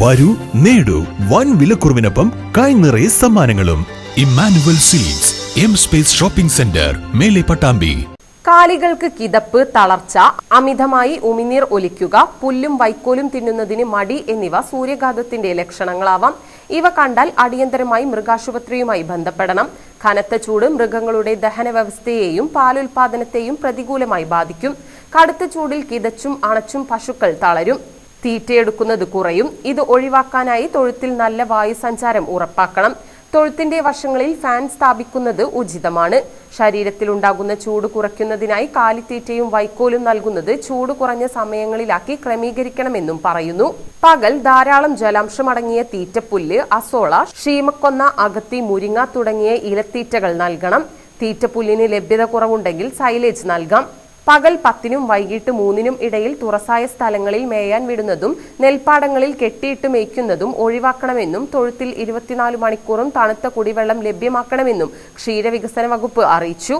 വരൂ നേടൂ. വൻ വിലക്കുറവിനൊപ്പം കൈ നിറയെ സമ്മാനങ്ങളും. Immanuel seeds M space shopping centre Mele Pattambi. കാലികൾക്ക് കിതപ്പ് തളർച്ച അമിതമായി ഉമിനീർ ഒലിക്കുക പുല്ലും വൈക്കോലും തിന്നുന്നതിന് മടി എന്നിവ സൂര്യഘാതത്തിന്റെ ലക്ഷണങ്ങളാവാം. ഇവ കണ്ടാൽ അടിയന്തരമായി മൃഗാശുപത്രിയുമായി ബന്ധപ്പെടണം. കനത്ത ചൂട് മൃഗങ്ങളുടെ ദഹന വ്യവസ്ഥയെയും പാലുൽപാദനത്തെയും പ്രതികൂലമായി ബാധിക്കും. കടുത്ത ചൂടിൽ കിതച്ചും അണച്ചും പശുക്കൾ തളരും. തീറ്റയെടുക്കുന്നത് കുറയും. ഇത് ഒഴിവാക്കാനായി തൊഴുത്തിൽ നല്ല വായുസഞ്ചാരം ഉറപ്പാക്കണം. തൊഴുത്തിന്റെ വശങ്ങളിൽ ഫാൻ സ്ഥാപിക്കുന്നത് ഉചിതമാണ്. ശരീരത്തിലുണ്ടാകുന്ന ചൂട് കുറയ്ക്കുന്നതിനായി കാലിത്തീറ്റയും വൈക്കോലും നൽകുന്നത് ചൂട് കുറഞ്ഞ സമയങ്ങളിലാക്കി ക്രമീകരിക്കണമെന്നും പറയുന്നു. പകൽ ധാരാളം ജലാംശമടങ്ങിയ തീറ്റപ്പുല്ല് അസോള ഷീമക്കൊന്ന അകത്തി മുരിങ്ങ തുടങ്ങിയ ഇലത്തീറ്റകൾ നൽകണം. തീറ്റപ്പുല്ലിന് ലഭ്യത കുറവുണ്ടെങ്കിൽ സൈലേജ് നൽകാം. പകൽ പത്തിനും വൈകിട്ട് മൂന്നിനും ഇടയിൽ തുറസായ സ്ഥലങ്ങളിൽ മേയാൻ വിടുന്നതും നെൽപ്പാടങ്ങളിൽ കെട്ടിയിട്ട് മേയ്ക്കുന്നതും ഒഴിവാക്കണമെന്നും തൊഴുത്തിൽ ഇരുപത്തിനാല് മണിക്കൂറും തണുത്ത കുടിവെള്ളം ലഭ്യമാക്കണമെന്നും ക്ഷീരവികസന വകുപ്പ് അറിയിച്ചു